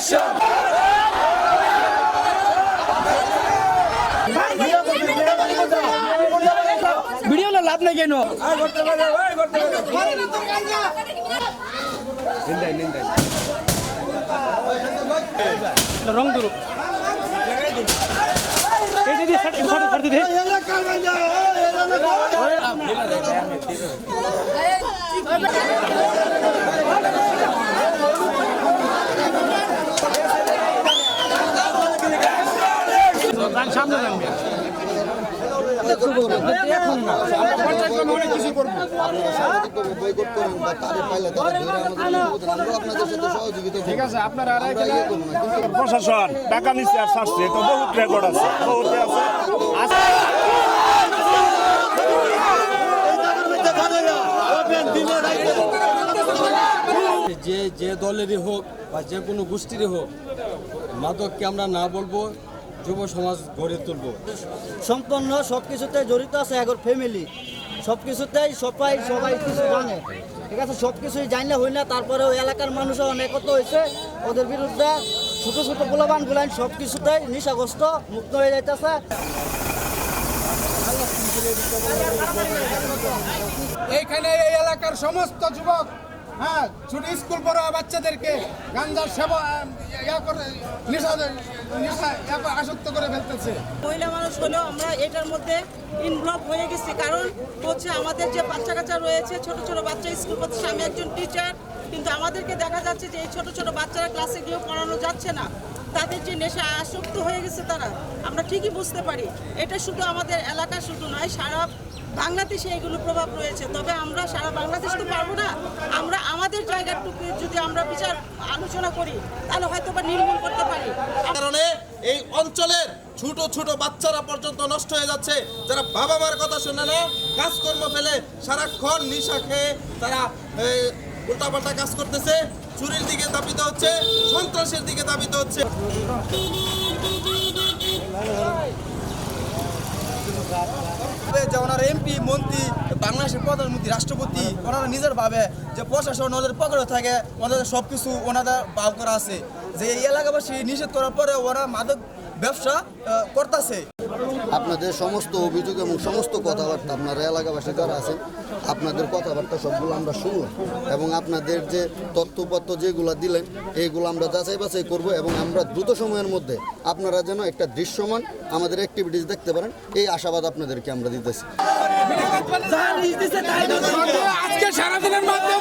Action video না লাভ নাই কেন রং দুরু দিদি ছাড় ছাড় ছাড় দিদি সামনে যাবে সাংবাদিকভাবে বয়কট করেন বা তারে পাইলে তারা ধরে আমাদের বিরুদ্ধে আমরা আপনাদের সাথে সহযোগিতা ঠিক আছে আপনারা প্রশাসন টাকা নিচ্ছে আর ছাড়ছে তো বহুত রেকর্ড আছে বহুত আছে। যে যে দলেরই হোক বা যে কোনো গোষ্ঠীরই হোক মাদককে আমরা না বলব যুব সমাজ গড়ে তুলব। সম্পন্ন সব কিছুতে জড়িত আছে এখন ফ্যামিলি সব কিছুতেই সবাই সবাই কিছু জানে। ঠিক আছে সব কিছুই জানলে হই না তারপরেও এলাকার মানুষও অনেকত হয়েছে। ওদের বিরুদ্ধে ছোট ছোট গোলাবান গুলান সব কিছুতেই নিশাগ্রস্ত মুক্ত হয়ে যাইতেছে। এইখানে এই এলাকার সমস্ত যুবক হ্যাঁ ছোট স্কুল পড়া বাচ্চাদেরকে গাঞ্জার সেবা নেশা নেশা আসক্ত করে ফেলতেছে। মহিলা মানুষ হলেও আমরা এটার মধ্যে ইনভলভ হয়ে গেছি। কারণ হচ্ছে আমাদের যে বাচ্চা কাচ্চা রয়েছে, ছোট ছোট বাচ্চা স্কুল পড়ছে আমি একজন টিচার কিন্তু আমাদেরকে দেখা যাচ্ছে যে এই ছোট ছোট বাচ্চারা ক্লাসে গিয়েও পড়ানো যাচ্ছে না। তাদের যে নেশা আসক্ত হয়ে গেছে তারা, আমরা ঠিকই বুঝতে পারি। এটা শুধু আমাদের এলাকা শুধু নয়, সারা বাংলাদেশে এগুলো প্রভাব রয়েছে। তবে আমরা সারা বাংলাদেশ তো পারব না। আমরা আমাদের জায়গাটুকু যদি আমরা বিচার আলোচনা করি, তাহলে হয়তো বা নির্মূল করতে পারি। কারণে এই অঞ্চলের ছোট ছোট বাচ্চারা পর্যন্ত নষ্ট হয়ে যাচ্ছে। যারা বাবা মার কথা শুনে না, কাজকর্ম ফেলে সারাক্ষণ নিশা খেয়ে তারা উল্টাপাল্টা কাজ করতেছে, চুরির দিকে দাবিত হচ্ছে, সন্ত্রাসের দিকে দাবিত হচ্ছে। যে ওনার এমপি মন্ত্রী, বাংলাদেশের প্রধানমন্ত্রী, রাষ্ট্রপতি, ওনারা নিজের ভাবে যে প্রশাসন ওদের পকেটে থাকে, ওনাদের সব কিছু ওনাদের বাউ করা আছে। যে এই এলাকাবাসী নিষেধ করার পরে ওরা মাদক ব্যবসা করতেছে। আপনাদের সমস্ত অভিযোগ এবং সমস্ত কথাবার্তা আপনারা এলাকাবাসী যারা আছেন আপনাদের কথাবার্তা সবগুলো আমরা শুনলাম এবং আপনাদের যে তথ্যপত্র যেগুলো দিলেন এইগুলো আমরা যাচাই বাছাই করব এবং আমরা দ্রুত সময়ের মধ্যে আপনারা যেন একটা দৃশ্যমান আমাদের অ্যাক্টিভিটিস দেখতে পারেন এই আশাবাদ আপনাদেরকে আমরা দিতেছি। আজকে সারাদিনের মধ্যে